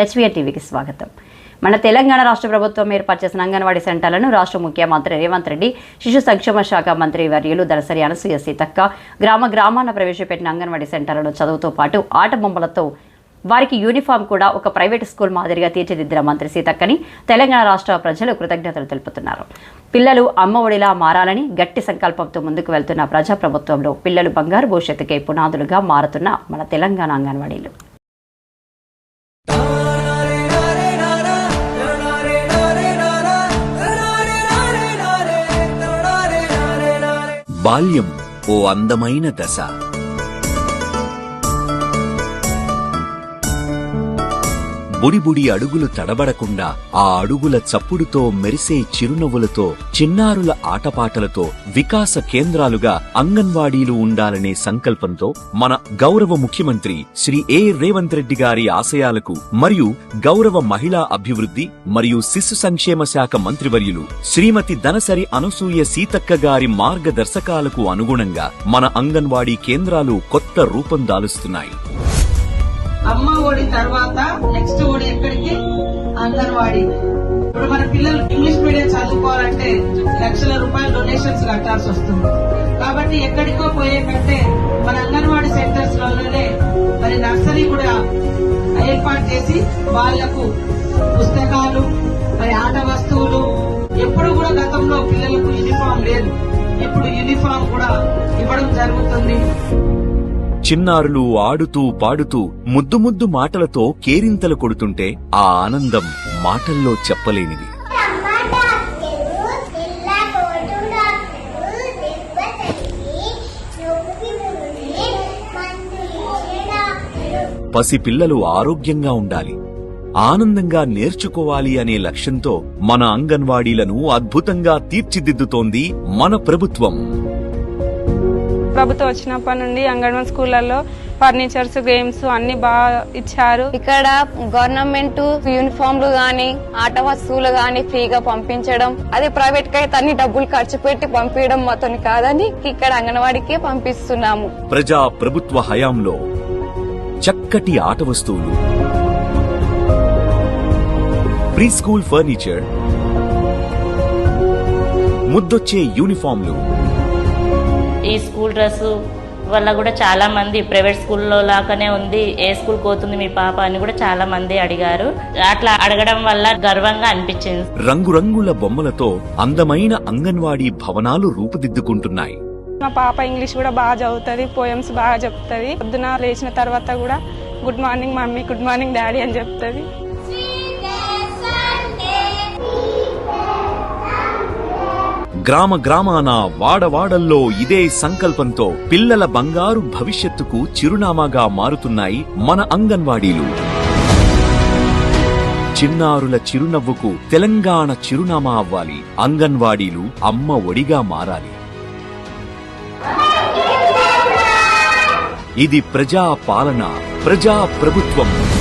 HVR టీవీకి స్వాగతం. మన తెలంగాణ రాష్ట్ర ప్రభుత్వం ఏర్పాటు చేసిన అంగన్వాడీ సెంటర్లను రాష్ట్ర ముఖ్యమంత్రి రేవంత్ రెడ్డి శిశు సంక్షేమ శాఖ మంత్రి వర్యులు దళసరి అనసూయ సీతక్క గ్రామ గ్రామాన ప్రవేశపెట్టిన అంగన్వాడీ సెంటర్లను చదువుతో పాటు ఆట బొమ్మలతో వారికి యూనిఫామ్ కూడా ఒక ప్రైవేట్ స్కూల్ మాదిరిగా తీర్చిదిద్దిన మంత్రి సీతక్కని తెలంగాణ రాష్ట్ర ప్రజలు కృతజ్ఞతలు తెలుపుతున్నారు. పిల్లలు అమ్మ ఒడిలా మారాలని గట్టి సంకల్పంతో ముందుకు వెళ్తున్న ప్రజాప్రభుత్వంలో పిల్లలు బంగారు భవిష్యత్తుకే పునాదులుగా మారుతున్న మన తెలంగాణ అంగన్వాడీలు. బాల్యం ఓ అందమైన దశ బుడిబుడి అడుగులు తడబడకుండా ఆ అడుగుల చప్పుడుతో మెరిసే చిరునవ్వులతో చిన్నారుల ఆటపాటలతో వికాస కేంద్రాలుగా అంగన్వాడీలు ఉండాలనే సంకల్పంతో మన గౌరవ ముఖ్యమంత్రి శ్రీ ఏ రేవంత్ రెడ్డి గారి ఆశయాలకు మరియు గౌరవ మహిళా అభివృద్ధి మరియు శిశు సంక్షేమ శాఖ మంత్రివర్యులు శ్రీమతి దనసరి అనసూయ సీతక్క గారి మార్గదర్శకాలకు అనుగుణంగా మన అంగన్వాడీ కేంద్రాలు కొత్త రూపం దాలుస్తున్నాయి. అమ్మ ఒడి తర్వాత నెక్స్ట్ ఒడి ఎక్కడికి? అంగన్వాడీ. ఇప్పుడు మన పిల్లలు ఇంగ్లీష్ మీడియం చదువుకోవాలంటే లక్షల రూపాయలు డొనేషన్స్ కట్టాల్సి వస్తుంది. కాబట్టి ఎక్కడికో పోయే కంటే మన అంగన్వాడీ సెంటర్స్లోనే మరి నర్సరీ కూడా ఏర్పాటు చేసి వాళ్ళకు పుస్తకాలు మరి ఆట వస్తువులు. ఎప్పుడు కూడా గతంలో పిల్లలకు యూనిఫామ్ లేదు. ఇప్పుడు యూనిఫామ్ కూడా ఇవ్వడం జరుగుతుంది. చిన్నారులు ఆడుతూ పాడుతూ ముద్దు ముద్దు మాటలతో కేరింతలు కొడుతుంటే ఆ ఆనందం మాటల్లో చెప్పలేనిది. పసిపిల్లలు ఆరోగ్యంగా ఉండాలి. ఆనందంగా నేర్చుకోవాలి అనే లక్ష్యంతో మన అంగన్వాడీలను అద్భుతంగా తీర్చిదిద్దుతోంది మన ప్రభుత్వం. ప్రభుత్వం వచ్చినప్పటి నుండి అంగన్వాడీ స్కూళ్ళల్లో ఫర్నిచర్స్ గేమ్స్ అన్ని బాగా ఇచ్చారు. ఇక్కడ గవర్నమెంట్ యూనిఫామ్లు గాని ఆట వస్తువులు గాని ఫ్రీగా పంపించడం అదే ప్రైవేట్కి అయితే అన్ని డబ్బులు ఖర్చు పెట్టి పంపించడం మాతో కాదని ఇక్కడ అంగన్వాడికి పంపిస్తున్నాము. ప్రజా ప్రభుత్వ హయాంలో చక్కటి ఆట వస్తువులు. Preschool furniture. ముద్దొచ్చే యూనిఫామ్లు. ఈ స్కూల్ డ్రెస్ వల్ల కూడా చాలా మంది ప్రైవేట్ స్కూల్లో లాగానే ఉంది. ఏ స్కూల్ పోతుంది మీ పాప అని కూడా చాలా మంది అడిగారు. అట్లా అడగడం వల్ల గర్వంగా అనిపించింది. రంగురంగుల బొమ్మలతో అందమైన అంగన్వాడీ భవనాలు రూపుదిద్దుకుంటున్నాయి. మా పాప ఇంగ్లీష్ కూడా బాగా చదువుతుంది పోయమ్స్ బాగా చెప్తుంది. పొద్దున లేచిన తర్వాత కూడా good morning mummy good morning daddy అని చెప్తుంది. గ్రామ గ్రామాన వాడవాడల్లో ఇదే సంకల్పంతో పిల్లల బంగారు భవిష్యత్తుకు చిరునామాగా మారుతున్నాయి మన అంగన్వాడీలు. చిన్నారుల చిరునవ్వుకు తెలంగాణ చిరునామా అవ్వాలి. అంగన్వాడీలు అమ్మ ఒడిగా మారాలి. ఇది ప్రజా పాలన ప్రజా ప్రభుత్వం.